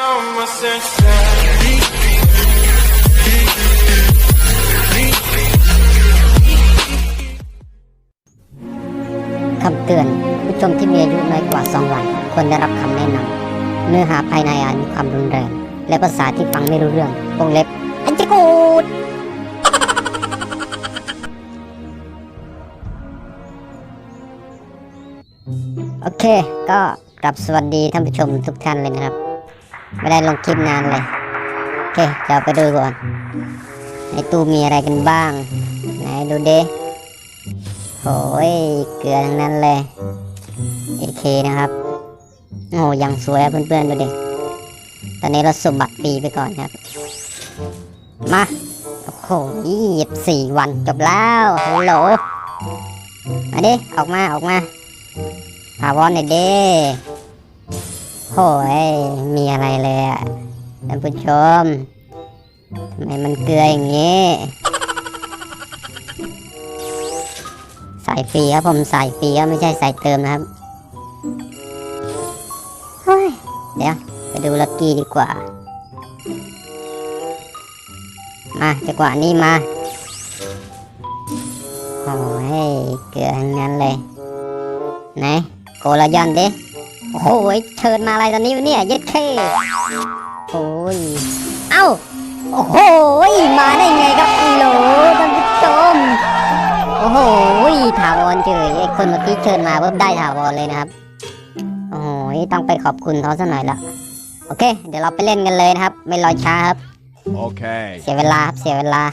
คำเตือน ผู้ชมที่มีอายุน้อยกว่า 2 วัน ควรได้รับคำแนะนำเนื้อหาภายในอาจมีความรุนแรง และภาษาที่ฟังไม่รู้เรื่องวงเล็บ อันจะกูดโอเค ก็กลับสวัสดีท่านผู้ชมทุกท่านเลยนะครับ ไม่ได้ลงคลิปนานเลย โอเคเดี๋ยวไปดูก่อน ในตู้มีอะไรกันบ้าง ไหนดูเด้โอ้ยเกลือทั้งนั้นเลยเอเคนะครับ โอ้ยังสวยเพื่อนๆดูเดิตอนนี้เราสมบัตรฟรีไปก่อนครับ มา โอ้โหยี่สิบสี่วันจบแล้วฮัลโหลมาดิ ออกมาออกมาหาวอนหน่อยเด้ โอ้ยมีอะไรเลยอะท่านผู้ชมทำไมมันเกลืออย่างนี้สายฟรีครับผมสายฟรีครับไม่ใช่สายเติมนะครับเฮ้ยเดี๋ยวไปดูลักกี้ดีกว่า มาจังหวะนี้มาโอ้ยเกลือทั้งนั้นเลย ไหนโกลายันดิ โอ้ยเชิญมาอะไรตอนนี้วะเนี่ยเย็ดเคโอ้ย เอ้า โอ้โห มาได้ไงครับโหลท่านผู้ชม โอ้โหถาวรเฉยไอ้คนเมื่อกี้เชิญมาเพิ่มได้ถาวรเลยนะครับ โอ้โหต้องไปขอบคุณเขาสักหน่อยละ โอเค เดี๋ยวเราไปเล่นกันเลยนะครับ ไม่รอช้าครับ Okay. เสียเวลาครับ เสียเวลา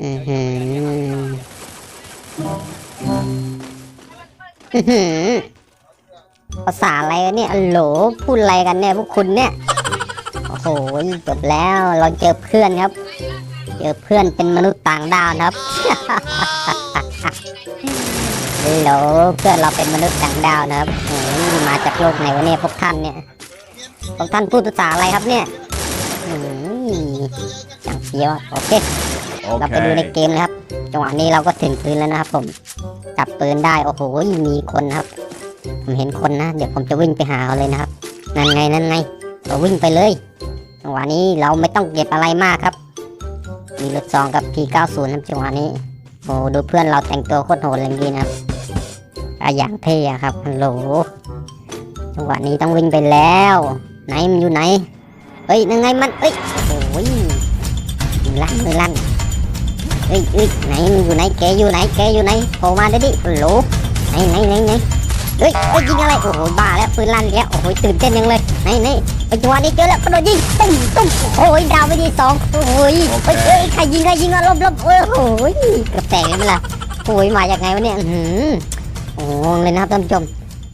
อือหืออื้อหือ ภาษาอะไรวะเนี่ยอัลโหลพูดอะไรกันเนี่ยพวกคุณเนี่ย โอ้โหจบแล้วเราเจอเพื่อนครับ เจอเพื่อนเป็นมนุษย์ต่างดาวนะครับฮัลโหลเพื่อนเราเป็นมนุษย์ต่างดาวนะครับโอ้ยมาจากโลกไหนวะเนี่ยพวกท่านเนี่ยพวกท่านพูดภาษาอะไรครับเนี่ยอืมจังเฟี้ยวโอเค เราไปดูในเกมเลยครับ จังหวะนี้เราก็ถึงปืนแล้วนะครับ ผมจับปืนได้โอ้โหมีคนครับ ผมเห็นคนนะ เดี๋ยวผมจะวิ่งไปหาเขาเลยนะครับ นั่นไงนั่นไงเราวิ่งไปเลย จังหวะนี้เราไม่ต้องเก็บอะไรมากครับ มีรถซองกับ P90 ครับจังหวะนี้โอ้ดูเพื่อนเราแต่งตัวโคตรโหดเลยเมื่อกี้นะครับอย่างเท่ครับฮัลโหลจังหวะนี้ต้องวิ่งไปแล้ว ไหนมันอยู่ไหนเฮ้ยนั่นไงมันเอ้ยโอ้ยมือลั่นมือลั่น เอ้ยเอ้ยไหนมันอยู่ไหนแกอยู่ไหนแกอยู่ไหนโผล่มาได้ดิฮัลโหลไหนไหนไหนไหนเฮ้ยเฮ้ยยิงอะไรโอ้โหบ้าแล้วปืนลั่นแล้วโอ้โหตื่นเต้นยังเลยไหนไหนไอ้จังหวะนี้เจอแล้วกระโดดยิงตุ้มตุ้มโอ้ยดาวไปดีสองโอ้ยเฮ้ยเฮ้ยใครยิงใครยิงอะลบลบโอ้ยโอ้ยเกือบแตกเลยมั้ยล่ะโอ้ยมาจากไงวะเนี่ยอื้อหือโอ้โหเลยนะครับท่านผู้ชม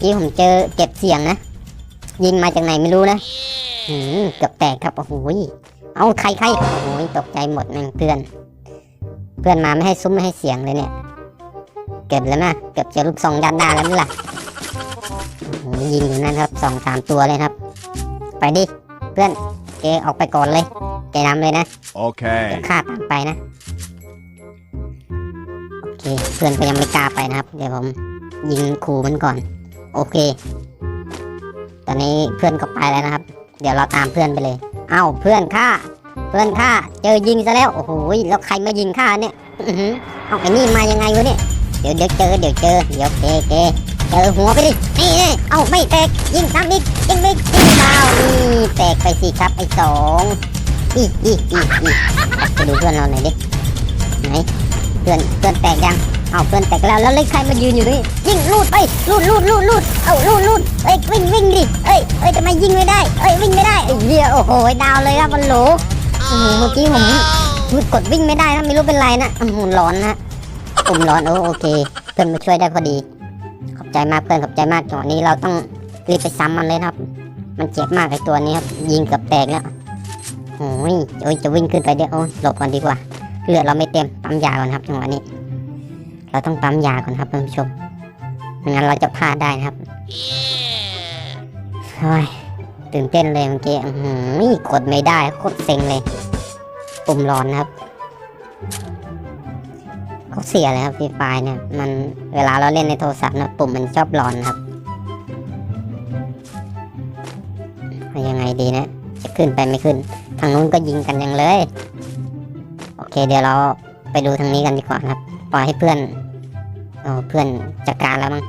ที่ผมเจอเก็บเสียงนะยิงมาจากไหนไม่รู้นะอื้อหือเกือบแตกครับโอ้โหเอาใครใครโอ้ยตกใจหมดแม่งเพื่อน เพื่อนมาไม่ให้ซุ้มไม่ให้เสียงเลยเนี่ย เก็บแล้วนะเก็บเจอลูกซองด้านหน้าแล้วนี่ล่ะโอ้โหยิงอยู่นั่นครับสองสามตัวเลยครับ ไปดิ เพื่อนเกออกไปก่อนเลยแกนำเลยนะ Okay. เดี๋ยวข้าตามไปนะโอเคเพื่อนก็ยังไม่กล้าไปนะครับ เดี๋ยวผมยิงขู่มันก่อน โอเค ตอนนี้เพื่อนก็ไปแล้วนะครับ เดี๋ยวเราตามเพื่อนไปเลย เอ้าเพื่อนข้า เพื่อนข้าเจอยิงซะแล้วโอ้โหแล้วใครมายิงข้าเนี่ยเอาไอ้นี่มายังไงวะเนี่ยเดี๋ยวเดี๋ยวเจอเดี๋ยวเจอเดี๋ยวเกเกเจอหัวไปดินี่นี่เอาไม่แตกยิงซ้ำอีกยิงอีกยิงดาวนี่แตกไปสิครับไอ้สองอีอีอีอีไปดูเพื่อนเราหน่อยดิไหนเพื่อนเพื่อนแตกยังเอาเพื่อนแตกแล้วแล้วเลยใครมายืนอยู่ตรงนี้ยิงลูดไปลูดลูดลูดลูดเอาลูดลูดเอ้ยวิ่งวิ่งดิเอ้ยเอ้ยทำไมยิงไม่ได้เอ้ยวิ่งไม่ได้ไอ้เหี้ยโอ้โหดาวเลยครับมันหล โอ้โหเมื่อกี้ผมกดวิ่งไม่ได้นะไม่รู้เป็นไรนะอื้อหือร้อนนะผมร้อนโอ้โอเค เพื่อนมาช่วยได้พอดี ขอบใจมากเพื่อนขอบใจมากจังหวะนี้เราต้องรีบไปซ้ำมันเลยนะครับ มันเจ็บมากไอตัวนี้ครับยิงเกือบแตกแล้วโอ้ยโอ้ยจะวิ่งขึ้นไปเดี๋ยวโอ้ยหลบก่อนดีกว่า เลือดเราไม่เต็มปั๊มยาก่อนครับจังหวะนี้ เราต้องปั๊มยาก่อนครับท่านผู้ชมไม่งั้นเราจะพลาดได้นะครับโอ้ย ตื่นเต้นเลยเมื่อกี้กดไม่ได้โคตรเซ็งเลย ปุ่มร้อนครับเขาเสียเลยครับฟรีไฟเนี่ย มันเวลาเราเล่นในโทรศัพท์นะปุ่มมันชอบร้อนครับยังไงดีนะจะขึ้นไปไม่ขึ้น ทางนู้นก็ยิงกันยังเลย โอเค เดี๋ยวเราไปดูทางนี้กันดีกว่าครับ ปล่อยให้เพื่อนเออเพื่อนจัดการแล้วมั้ง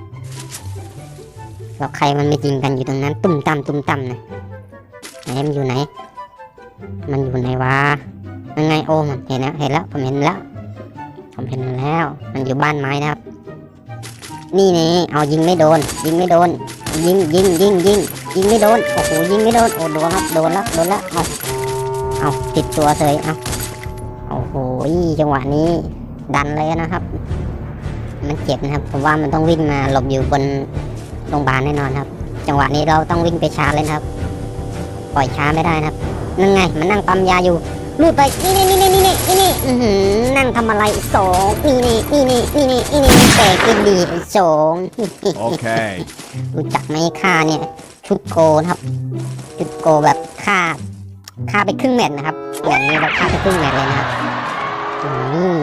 เราใครมันไม่ยิงกันอยู่ตรงนั้น ตุ่มต่ำตุ่มต่เนะ ไหนมันอยู่ไหน มันอยู่ไหนวะยังไงโอ้มเห็นแล้วเห็นแล้วผมเห็นแล้ว ผมเห็นแล้ว มันอยู่บ้านไม้นะครับ นี่นี่เอายิงไม่โดน ยิงไม่โดน ยิงยิงยิงยิงยิงไม่โดนโอ้โหยิงไม่โดนโอ้โดนครับโดนแล้วโดนแล้วเอาเอาติดตัวเลยเอาโอ้โหจังหวะนี้ ดันเลยนะครับ มันเจ็บนะครับผมว่ามันต้องวิ่งมาหลบอยู่บนโรงพยาบาลแน่นอนครับ จังหวะนี้เราต้องวิ่งไปชาร์จเลยครับ ปล่อยช้าไม่ได้นะครับนั่นไงมันนั่งปั๊มยาอยู่ลูดไปนี่นี่นี่นี่นี่นี่นี่นั่งทำอะไรสองนี่นี่นี่นี่นี่นี่นี่นี่แต่กินดีสอง Okay. รู้จักไหมค่าเนี่ย ชุดโกนะครับ ชุดโกแบบค่าค่าไปครึ่งเม็ดนะครับแบบนี้เราค่าไปครึ่งเม็ดเลยนะครับอืม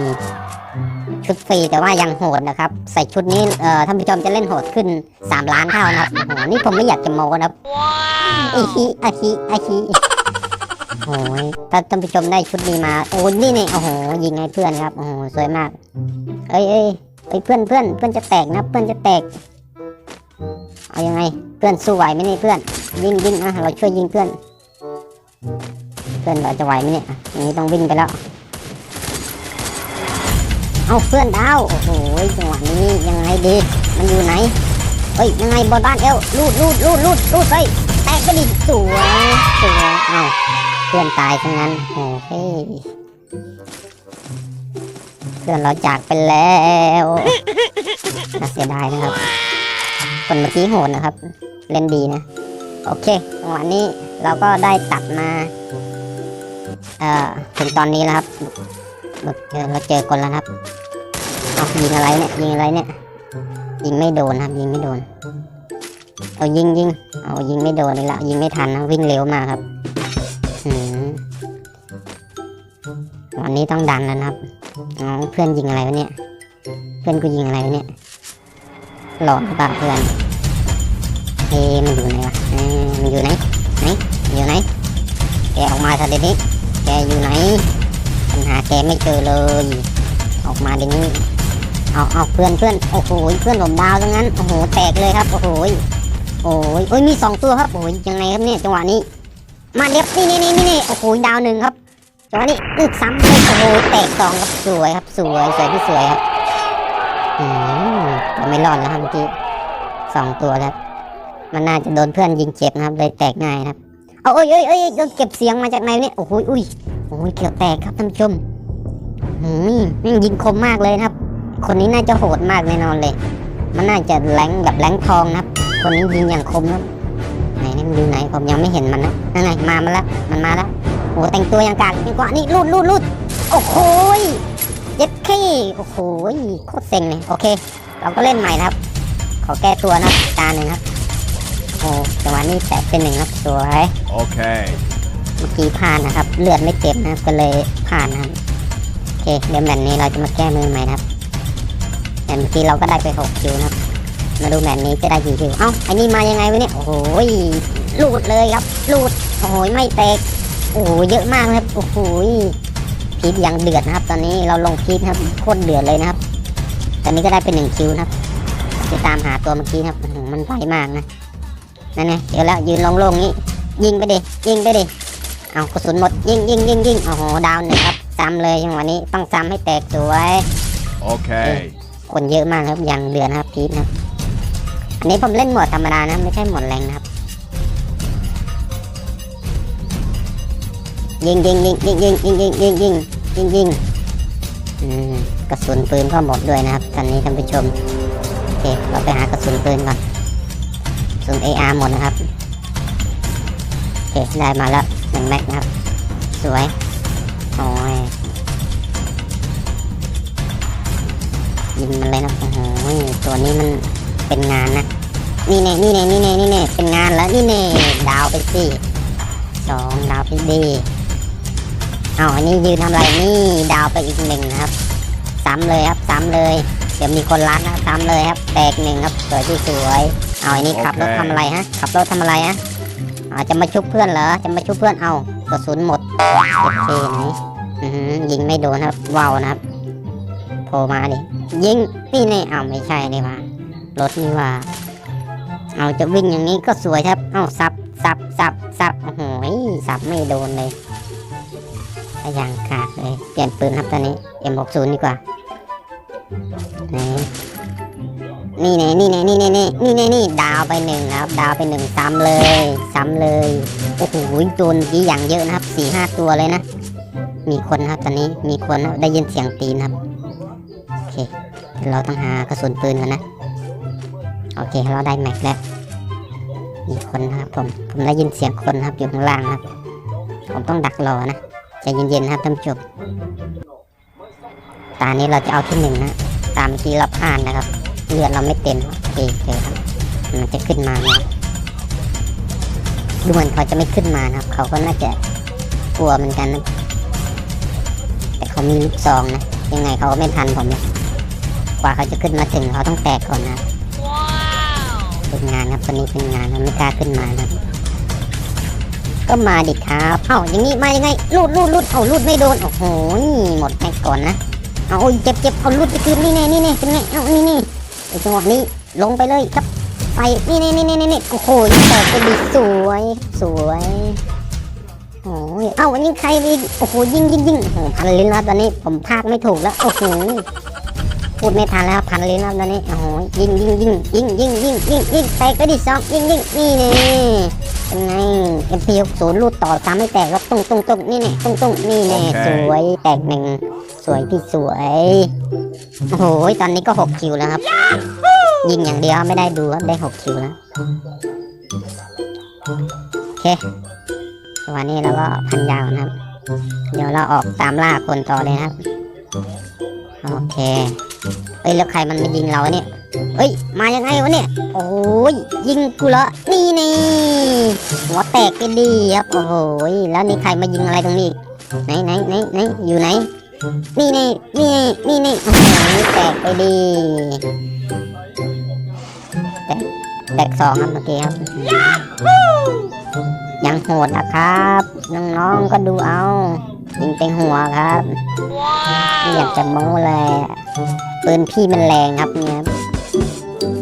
ชุดฟรีแต่ว่ายังโหดนะครับ ใส่ชุดนี้เอ่อท่านผู้ชมจะเล่นโหดขึ้นสามล้านเท่านะครับโอ้โหนี่ผมไม่อยากจะโม้นะครับอาฮิอาฮิอาฮิโอ้ยถ้าท่านผู้ชมได้ชุดนี้มาโอ้ยนี่นี่โอ้โหยิงให้เพื่อนครับโอ้โหสวยมาก เอ้ยเอ้ยเอ้ยเพื่อนเพื่อนเพื่อนจะแตกนะเพื่อนจะแตก เอายังไงเพื่อนสู้ไหวไหมเนี่ยเพื่อน ยิงยิงอะเราช่วยยิงเพื่อน เพื่อนเราจะไหวไหมเนี่ยอะอย่างนี้ต้องวิ่งไปแล้ว เอาเพื่อนดาว โอ้โหจังหวะนี้ยังไงดี มันอยู่ไหน เฮ้ยยังไงบนบ้านเอวลูดลูดลูดลูดลูดไปแตกไปดิสวยสวยเอาเพื่อนตายทั้งนั้นโอ้เฮ้ยเพื่อนเราจากไปแล้วน่าเสียดายนะครับ คนเมื่อกี้โหดนะครับ เล่นดีนะ โอเคจังหวะนี้เราก็ได้ตัดมา เอ่อถึงตอนนี้แล้วครับ เราเจอคนแล้วครับ เอายิงอะไรเนี่ยยิงอะไรเนี่ยยิงไม่โดนครับ ยิงไม่โดน เอายิงยิงเอายิงไม่โดนเลยละยิงไม่ทันนะวิ่งเร็วมาครับวันนี้ต้องดันแล้วนะครับเพื่อนยิงอะไรวะเนี่ย เพื่อนกูยิงอะไรวะเนี่ย หลอนหรือเปล่าเพื่อนเอ๊ะมันอยู่ไหนวะมันอยู่ไหนไหนอยู่ไหน แกออกมาทันเดี๋ยวนี้แกอยู่ไหนปัญหาแกไม่เจอเลย ออกมาเดี๋ยวนี้ เอาเอาเพื่อนเพื่อนโอ้โหเพื่อนผมดาวตรงนั้นโอ้โหแตกเลยครับโอ้โหโอ้ยโอ้ยมีสองตัวครับโอ้ยยังไงครับเนี่ยจังหวะนี้ มาเรียบนี่นี่นี่นี่นโอ้โหดาวหนึ่งครับจังหวะนี้อึกซ้ำเลยโอ้โหแตกสองครับสวยครับสวยสวยที่สวยครับอืมผมไม่รอดแล้วครับเมื่อกี้สองตัวแล้วมันน่าจะโดนเพื่อนยิงเจ็บนะครับเลยแตกง่ายครับเอาเอ้ยเอ้ยเอ้ยโดนเก็บเสียงมาจากไหนเนี่ยโอ้โหอุ้ยโอ้ยเกี่ยวแตกครับท่านผู้ชมหืมยิงคมมากเลยครับ คนนี้น่าจะโหดมากแน่นอนเลย มันน่าจะแรงแบบแรงทองนะครับ คนนี้ยิงอย่างคมนะครับไหนนี่มันอยู่ไหนผมยังไม่เห็นมันนะนั่นไงมามาแล้วมันมาแล้วโอ้แต่งตัวอย่างกากดีกว่านี่รูดรูดรูดโอ้โหยเจ็บขี้โอ้โหยโคตรเซ็งเลยโอเค เราก็เล่นใหม่นะครับ ขอแก้ตัวนะตาหนึ่งครับโอ้จังหวะนี้แตะเป็นหนึ่งครับสวย Okay. เมื่อกี้ผ่านนะครับ เลือดไม่เต็มนะครับก็เลยผ่านนะครับโอเคเดี๋ยวแมตช์นี้เราจะมาแก้มือใหม่นะครับ แต่เมื่อกี้เราก็ได้ไปหกคิวนะมาดูแมตช์นี้จะได้กี่คิวเอ้าไอ้นี่มายังไงวะเนี่ยโอ้โหยลูดเลยครับลูดโอ้โหยไม่แตกโอ้โหเยอะมากนะครับโอ้โหยพีทยังเดือดนะครับ ตอนนี้เราลงพีทนะครับโคตรเดือดเลยนะครับ ตอนนี้ก็ได้เป็นหนึ่งคิวนะครับจะตามหาตัวเมื่อกี้นะครับมันไวมากนะนั่นไงเดี๋ยวแล้วยืนโล่งๆนี้ยิงไปดิยิงไปดิเอากระสุนหมดยิงยิงยิงยิงโอ้โหดาวหนึ่งครับซ้ำเลยจังหวะนี้ต้องซ้ำให้แตกสวย Okay. ค คนเยอะมากครับยังเดือนะครับพีทนะอันนี้ผมเล่นหมดธรรมดานะไม่ใช่หมดแรงนะครับ ยิงยิงยิงยิงยิงยิงยิงยิงยิงยิงยิงกระสุนปืนก็หมดด้วยนะครับตอนนี้ท่านผู้ชมโอเคเราไปหากระสุนปืนก่อนกระสุน AR หมดนะครับโอเคได้มาแล้วหนึ่งแม็กนะครับ สวย ยิงมันเลยนะโอ้โหตัวนี้มันเป็นงานนะ นี่แน่นี่แน่นี่แน่นี่แน่เป็นงานแล้วนี่แน่ดาวไปสิสองดาวไปดีเอาอันนี้ยืนทำอะไรนี่ดาวไปอีกหนึ่งนะครับซ้ำเลยครับซ้ำเลย เดี๋ยวมีคนรัดนะซ้ำเลยครับ แตกหนึ่งครับสวยที่สวยเอาอันนี้ขับรถโอเคทำอะไรฮะขับรถทำอะไรฮะอาจะมาชุบเพื่อนเหรอจะมาชุบเพื่อนเอากระสุนหมดเก็บเคไหนอื้อหือยิงไม่โดนครับว่าวนะครับโผล่มาดิ ยิงนี่นี่เอาไม่ใช่นี่ว่ารถนี่ว่า เอาจะวิ่งอย่างนี้ก็สวยครับ เอาสับสับสับสับโอ้โหสับไม่โดนเลยอย่างขาดเลยเปลี่ยนปืนครับตอนนี้ M60 ดีกว่าไหนนี่ไงนี่ไงนี่ไงนี่นี่นี่ดาวไปหนึ่งครับ ดาวไปหนึ่งซ้ำเลยซ้ำเลยโอ้โหโดนกี่อย่างเยอะนะครับสี่ห้าตัวเลยนะ มีคนครับตอนนี้มีคนได้ยินเสียงตีนครับ เค เราต้องหากระสุนปืนกันนะ โอเค เราได้แม็กแล้ว มีคนนะครับผม ผมได้ยินเสียงคนครับอยู่ข้างล่างครับ ผมต้องดักรอนะใจเย็นๆนะครับท่านผู้ชมตานี้เราจะเอาที่หนึ่งนะ ตามที่เราผ่านนะครับ เลือดเราไม่เต็มโอเคโอครับ มันจะขึ้นมานะดูเหมือนเขาจะไม่ขึ้นมานะครับ เขาก็น่าจะกลัวเหมือนกันนะ แต่เขามีลูกซองนะ ยังไงเขาก็ไม่ทันผมนะ กว่าเขาจะขึ้นมาถึงเขาต้องแตกก่อนนะเป็นงานครับคนนี้เป็นงานนะไม่กล้าขึ้นมานะก็มาดิครับเอ้าอย่างนี้มายังไงลูดลูดลูดเอาลูดไม่โดนโอ้โหหมดแม็กก่อนนะเอาโอ้ยเจ็บเจ็บเอาลูดไปคืนนี่แน่นี่แน่เป็นไงเอานี่นี่ไอ้จังหวะนี้ลงไปเลยครับไปนี่นี่นี่นี่นี่โอ้โหแตกไปดีสวยสวยโอ้ยเอ้าอันนี้ใครอีกโอ้โหยิงยิงยิงโอ้โหพันลิ้นแล้วตอนนี้ผมพากไม่ถูกแล้วโอ้โห พูดไม่ทันแล้วครับพันลิ้นแล้วตอนนี้โอ้โหยิงยิงยิงยิงยิงยิงยิงยิงแตกไปดิสองยิงยิงนี่นี่เป็นไง MP60 ลูดต่อซ้ำไม่แตกแล้วตุ้งตุ้งตุ้งนี่นี่ตุ้งตุ้งนี่แน่โอเคสวยแตกหนึ่งสวยพี่สวยโอ้โหตอนนี้ก็หกคิวแล้วครับ ยิงอย่างเดียวไม่ได้ดูครับได้หกคิวแล้วโอเควันนี้เราก็พันยาวนะครับ เดี๋ยวเราออกตามล่าคนต่อเลยครับ โอเค เอ้ยแล้วใครมันมายิงเราเนี่ย เฮ้ย มายังไงวะเนี่ย โอ้ยยิงกูเหรอนี่นี่หัวแตกไปดีครับ โอ้โหแล้วนี่ใครมายิงอะไรตรงนี้อีกไหนไหนไหนไหนอยู่ไหน นี่นี่นี่นี่นี่โอ้โหแตกไปดี แตกแตกสองครับเมื่อกี้ครับยังโหดนะครับ น้องๆก็ดูเอา ยิงไปหัวครับไม่อยากจะโม้เลยปืนพี่มันแรงครับเนี่ย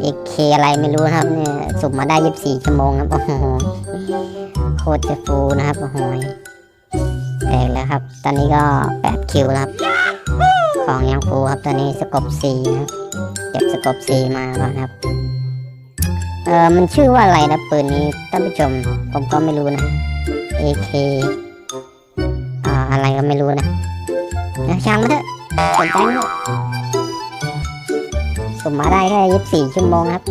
เอเคอะไรไม่รู้ครับเนี่ยสุ่มมาได้ยีิบสี่ชั่วโมงครับโอ้โหโคตรจะฟูนะครับโอ้โหแตกแล้วครับ ตอนนี้ก็แปดคิวครับ ของยังฟูครับตอนนี้สกบสีนะครับเก็บสกบสีมาก่อนครับเออมันชื่อว่าอะไรนะปืนนี้ท่านผู้ชมผมก็ไม่รู้นะ AK อะไรก็ไม่รู้นะช่างมันเถอะสนใจมันเถอะสุ่มมาได้แค่ยี่สิบสี่ชั่วโมงครับ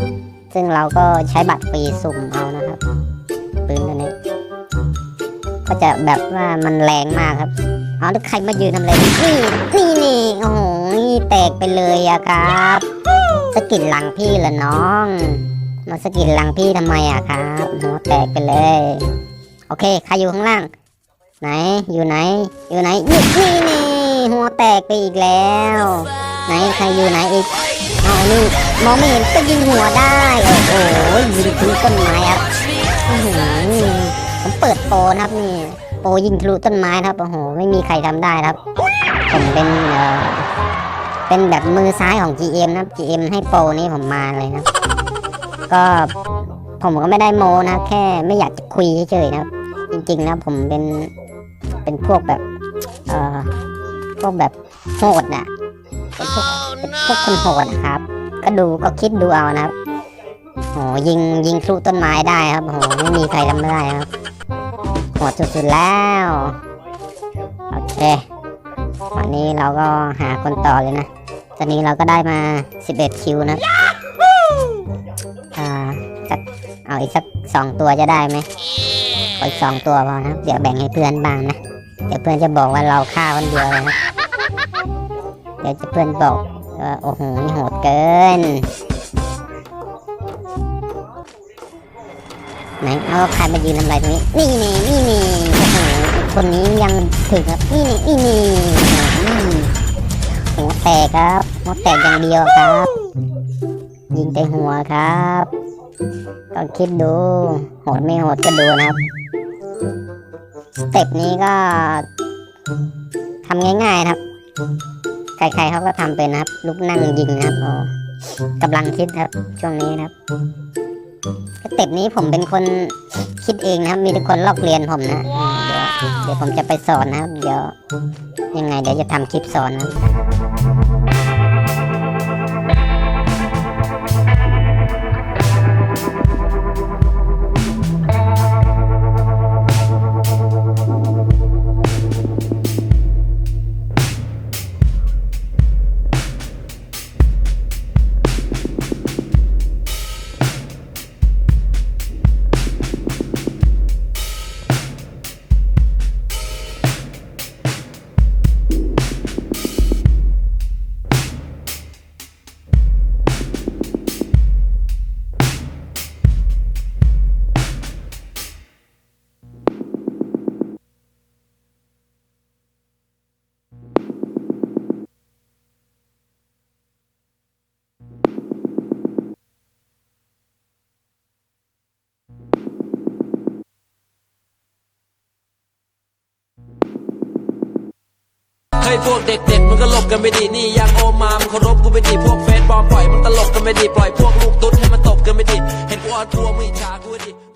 ซึ่งเราก็ใช้บัตรฟรีสุ่มเอานะครับปืนตัวนี้ ก็จะแบบว่ามันแรงมากครับ เอาแล้วใครมายืนทำอะไรนี่นี่นี่โอ้โหแตกไปเลยอะครับสกิดหลังพี่เหรอน้อง มาสกิดหลังพี่ทำไมอะครับหัวแตกไปเลย โอเค ใครอยู่ข้างล่าง ไหนอยู่ไหน อยู่ไหนนี่นี่นี่หัวแตกไปอีกแล้ว ไหนใครอยู่ไหนอีกเอานี่มองไม่เห็นก็ยิงหัวได้โอ้โหยิงทะลุต้นไม้ครับผมเปิดโปนะครับนี่โปยิงทะลุต้นไม้ครับโอ้โหไม่มีใครทำได้ครับผมเป็นเอ่อเป็นแบบมือซ้ายของ GM นะครับ GM ให้โปนี้ผมมาเลยนะก็ผมก็ไม่ได้โมนะแค่ไม่อยากจะคุยเฉยๆนะครับจริงๆนะผมเป็น เป็นพวกแบบเอ่อพวกแบบโหดน่ะเป็นพวกเป็นพวกคนโหดนะครับ ก็ดูก็คิดดูเอานะครับโหยิงยิงทะลุต้นไม้ได้ครับโหไม่มีใครทำได้ครับโหดสุดๆแล้วโอเควันนี้เราก็หาคนต่อเลยนะตอนนี้เราก็ได้มา 11 คิวนะครับอ่าสักเอาอีกสักสองตัวจะได้ไหมออีกสองตัวพอนะเดี๋ยวแบ่งให้เพื่อนบ้างนะ เดี๋ยวเพื่อนจะบอกว่าเราฆ่าคนเดียวเลยนะเดี๋ยวจะเพื่อนบอกว่าโอ้โหนี่โหดเกินไหนเอาใครมายืนทำไรตรงนี้ นี่นี่นี่นี่โอ้โหคนนี้ยังถึงครับ นี่นี่นี่นี่หัวแตกครับหัวแตกอย่างเดียวครับ ยิงแต่หัวครับ ก็คิดดูโหดไม่โหดก็ดูนะครับ สเต็ปนี้ก็ทำง่ายๆนะครับ ใครๆเขาก็ทำเป็นนะครับ ลุกนั่งยิงนะครับกำลังคิดครับ ช่วงนี้นะครับสเต็ปนี้ผมเป็นคนคิดเองนะครับ มีทุกคนลอกเรียนผมนะเดี๋ยวเดี๋ยวผมจะไปสอนนะครับ เดี๋ยวยังไงเดี๋ยวจะทำคลิปสอนนะครับ เฮ้ยพวกเด็กๆมันก็หลบกันไม่ดีนี่ยังโอมามันเคารพกูไม่ดีพวกเฟซบอลปล่อยมันตลกกันไม่ดีปล่อยพวกลูกตุ๊ดให้มันตบกันไม่ดีเห็นกูออนทัวร์มึงอิจฉากูไปดิ